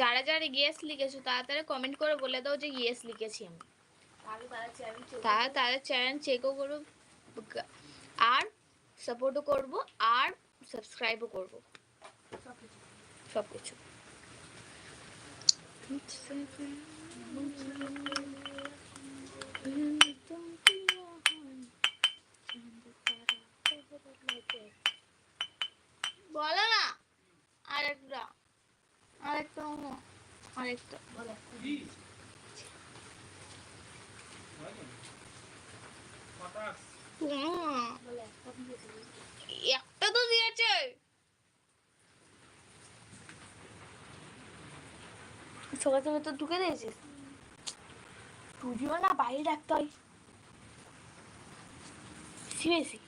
যারা যারা ইয়েস লিখেছো তাড়াতাড়ি কমেন্ট করে বলে দাও যে ইয়েস লিখেছি আমি। তাহলে তারা চ্যানেল তাদের চ্যানেল চেকও করব আর সাপোর্টও করব আর সাবস্ক্রাইবও করব। সব কিছু বলো না। আরেকটা আরেকটা আরেকটা কপি দিয়েছে একটা তো দিয়েছে। সবাই সবাই তো ঢুকে দিয়েছিস। তুইও না বাইরে রাখতে হয়। বেশি বেশি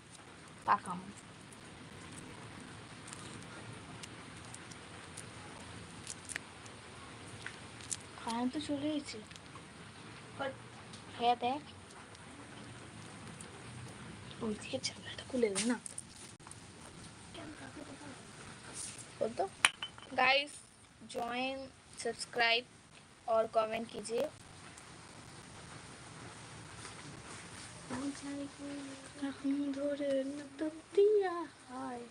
কারেন্ট তো চলে গেছে হ্যাঁ দেখ ওই থেকে ঝামেলাটা খুলে দে না बोल दो गाइस ज्वाइन सब्सक्राइब और कमेंट कीजिए ধরে দিয়া হয়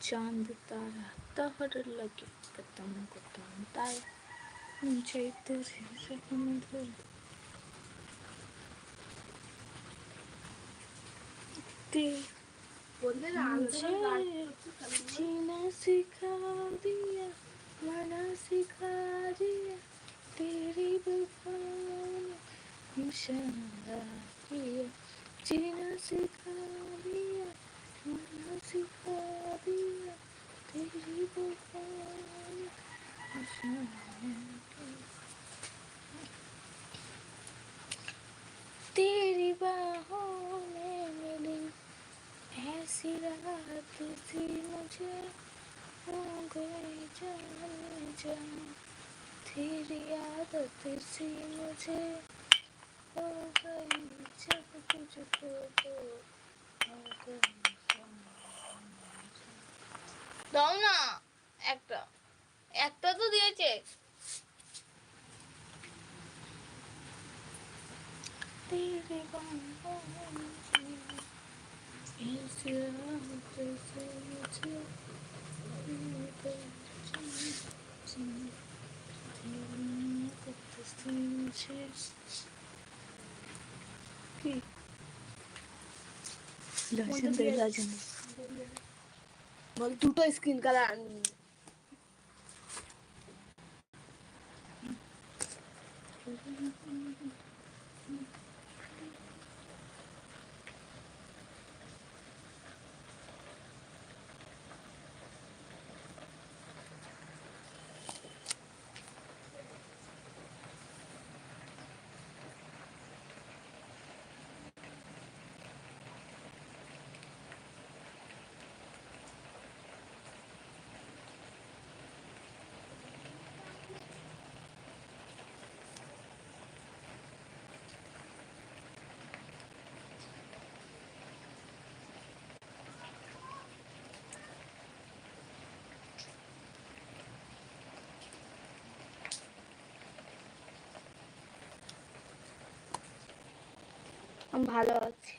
চাঁদ তারা তাহার লাগে Não tinha ido, já comentou. जीना सिखा दिया मना सिखा दिया तेरी बफान निशान थी मुझे हो गई जान जान तेरी आदत सी मुझे हो गई जब तुझको तो हो गई দাও না একটা একটা তো দিয়েছে तेरे बाहों Lo skin cada Thank you. ভালো আছি।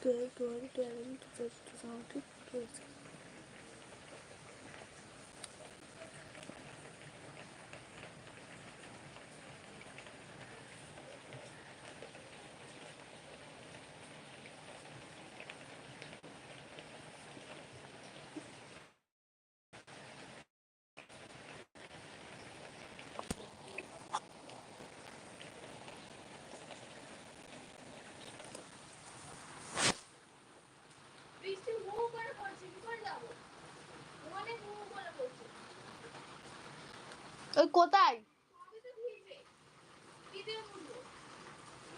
对对对就是就是这样，对对着背锅带